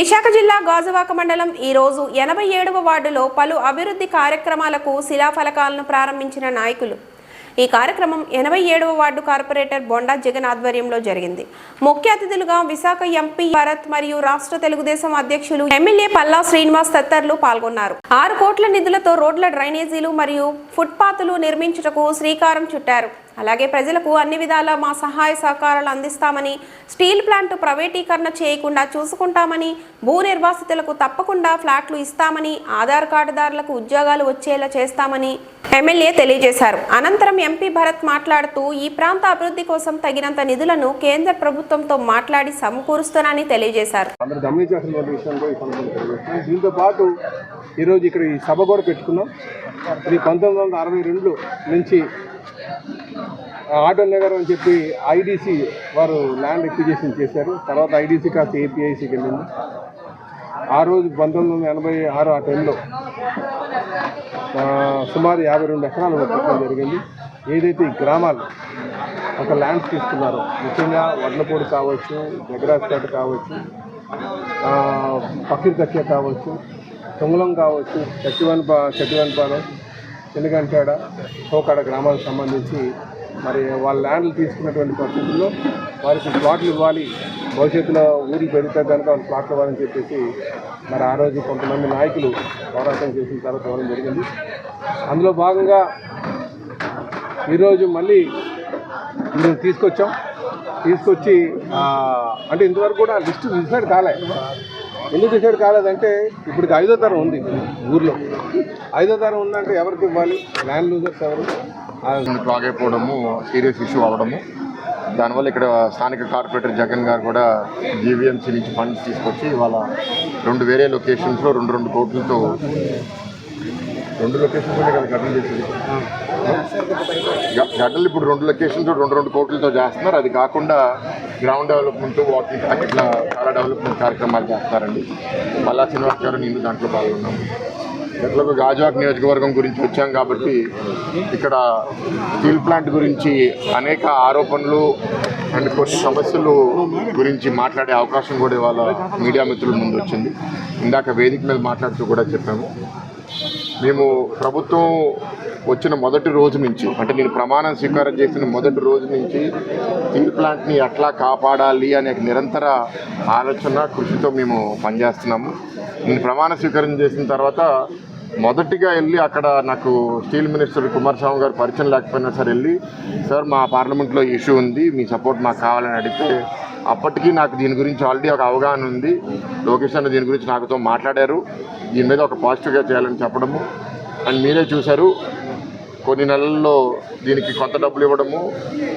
విశాఖ జిల్లా గాజువాక మండలం ఈ రోజు ఎనభై ఏడవ వార్డులో పలు అభివృద్ధి కార్యక్రమాలకు శిలాఫలకాలను ప్రారంభించిన నాయకులు. ఈ కార్యక్రమం ఎనభై ఏడవ వార్డు కార్పొరేటర్ బొండా జగన్ ఆధ్వర్యంలో జరిగింది. ముఖ్య అతిథులుగా విశాఖ ఎంపీ భరత్ మరియు రాష్ట్ర తెలుగుదేశం అధ్యక్షులు ఎమ్మెల్యే పల్లా శ్రీనివాస్ తదితరులు పాల్గొన్నారు. ఆరు కోట్ల నిధులతో రోడ్ల డ్రైనేజీలు మరియు ఫుట్పాత్లు నిర్మించుటకు శ్రీకారం చుట్టారు. అలాగే ప్రజలకు అన్ని విధాల మా సహాయ సహకారాలు అందిస్తామని స్టీల్ ప్లాంట్ ప్రైవేటీకరణ చేయకుండా చూసుకుంటామని భూ నిర్వాసితులకు తప్పకుండా ఫ్లాట్లు ఇస్తామని ఆధార్ కార్డుదారులకు ఉద్యోగాలు వచ్చేలా చేస్తామని ఎమ్మెల్యే తెలియజేశారు. అనంతరం ఎంపీ భరత్ మాట్లాడుతూ ఈ ప్రాంత అభివృద్ధి కోసం తగినంత నిధులను కేంద్ర ప్రభుత్వంతో మాట్లాడి సమకూరుస్తానని తెలియజేశారు. దీంతో పాటు ఈరోజు ఇక్కడ ఈ సభ కూడా పెట్టుకున్నాం. ఇది పంతొమ్మిది వందల అరవై రెండు నుంచి ఆటో నగర్ అని చెప్పి ఐడిసి వారు ల్యాండ్ ఎక్విజేషన్ చేశారు. తర్వాత ఐడిసి కాస్త ఏపీఐసికి వెళ్ళింది. ఆ రోజు పంతొమ్మిది వందల ఎనభై ఆరు ఆ టైంలో సుమారు యాభై రెండు ఎకరాలు పెట్టడం జరిగింది. ఏదైతే ఈ గ్రామాలు ఒక ల్యాండ్స్ తీసుకున్నారో ముఖ్యంగా వడ్లపూడి కావచ్చు జగరాజ్పేట కావచ్చు ఆ, కచ్చే కావచ్చు తుంగలం కావచ్చు చట్టివన్పా చట్టివన్పాలెం చిన్నగంటాడ కోకాడ గ్రామాలకు సంబంధించి మరి వాళ్ళ ల్యాండ్లు తీసుకున్నటువంటి పరిస్థితుల్లో వారికి ప్లాట్లు ఇవ్వాలి. భవిష్యత్తులో ఊరికి పెడితే కనుక వాళ్ళు ప్లాట్లు ఇవ్వాలని చెప్పేసి మరి ఆ రోజు కొంతమంది నాయకులు పోరాటం చేసిన తర్వాత ఇవ్వడం జరిగింది. అందులో భాగంగా ఈరోజు మళ్ళీ మేము తీసుకొచ్చాం. తీసుకొచ్చి అంటే ఇంతవరకు కూడా లిస్టు డిసైడ్ కాలే. ఎందుకు డిసైడ్ కాలేదంటే ఇప్పుడు ఐదో తరం ఉంది ఊర్లో. ఐదో తరం ఉందంటే ఎవరికి ఇవ్వాలి? ల్యాండ్ లూజర్స్ ఎవరు? ఆ, అయిపోవడము సీరియస్ ఇష్యూ అవ్వడము. దానివల్ల ఇక్కడ స్థానిక కార్పొరేటర్ జగన్ గారు కూడా జీవీఎంసీ నుంచి ఫండ్స్ తీసుకొచ్చి ఇవాళ రెండు వేరే లొకేషన్స్లో రెండు రెండు కోట్లతో రెండు లొకేషన్స్ కదా గడ్డలు చేసేది. గడ్డలు ఇప్పుడు రెండు లొకేషన్స్ రెండు రెండు కోట్లతో చేస్తున్నారు. అది కాకుండా గ్రౌండ్ డెవలప్మెంట్ వాకింగ్ ఇట్లా చాలా డెవలప్మెంట్ కార్యక్రమాలు చేస్తారండి. మల్లా శ్రీనివాస్ గారు నేను దాంట్లో పాల్గొన్నాము ఎట్లాగో గాజువాక్ నియోజకవర్గం గురించి వచ్చాం కాబట్టి ఇక్కడ స్టీల్ ప్లాంట్ గురించి అనేక ఆరోపణలు అండ్ కొన్ని సమస్యలు గురించి మాట్లాడే అవకాశం కూడా ఇవాళ మీడియా మిత్రుల ముందు వచ్చింది. ఇందాక వేదిక మీద మాట్లాడుతూ కూడా చెప్పాము. మేము ప్రభుత్వం వచ్చిన మొదటి రోజు నుంచి అంటే నేను ప్రమాణం స్వీకారం చేసిన మొదటి రోజు నుంచి స్టీల్ ప్లాంట్ని ఎట్లా కాపాడాలి అనే నిరంతర ఆలోచన కృషితో మేము పనిచేస్తున్నాము. నేను ప్రమాణ స్వీకారం చేసిన తర్వాత మొదటిగా వెళ్ళి అక్కడ నాకు స్టీల్ మినిస్టర్ కుమారస్వామి గారు పరిచయం లేకపోయినా సరే వెళ్ళి సార్ మా పార్లమెంట్లో ఇష్యూ ఉంది మీ సపోర్ట్ మాకు కావాలని అడిగితే అప్పటికీ నాకు దీని గురించి ఆల్రెడీ ఒక అవగాహన ఉంది. లోకేష్ అన్న దీని గురించి నాకుతో మాట్లాడారు. దీని మీద ఒక పాజిటివ్గా చేయాలని చెప్పడము. అండ్ మీరే చూశారు కొన్ని నెలల్లో దీనికి కొంత డబ్బులు ఇవ్వడము.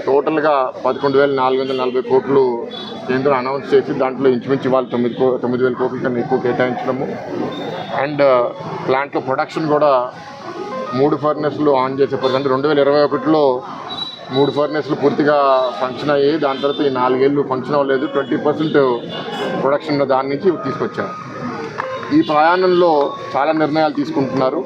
టోటల్గా పదకొండు వేల నాలుగు వందల నలభై కోట్లు కేంద్రం అనౌన్స్ చేసి దాంట్లో ఇంచుమించు వాళ్ళు తొమ్మిది కో తొమ్మిది వేల కోట్ల కన్నా ఎక్కువ కేటాయించడము. అండ్ ప్లాంట్లో ప్రొడక్షన్ కూడా మూడు ఫర్నెస్లు ఆన్ చేసే పరిస్థితి. అంటే రెండు వేల ఇరవై ఒకటిలో మూడు ఫర్నెస్లు పూర్తిగా ఫంక్షన్ అయ్యాయి. దాని తర్వాత ఈ నాలుగేళ్ళు ఫంక్షన్ అవ్వలేదు. ట్వంటీ పర్సెంట్ ప్రొడక్షన్ దాని నుంచి తీసుకొచ్చారు. ఈ ప్రయాణంలో చాలా నిర్ణయాలు తీసుకుంటున్నారు.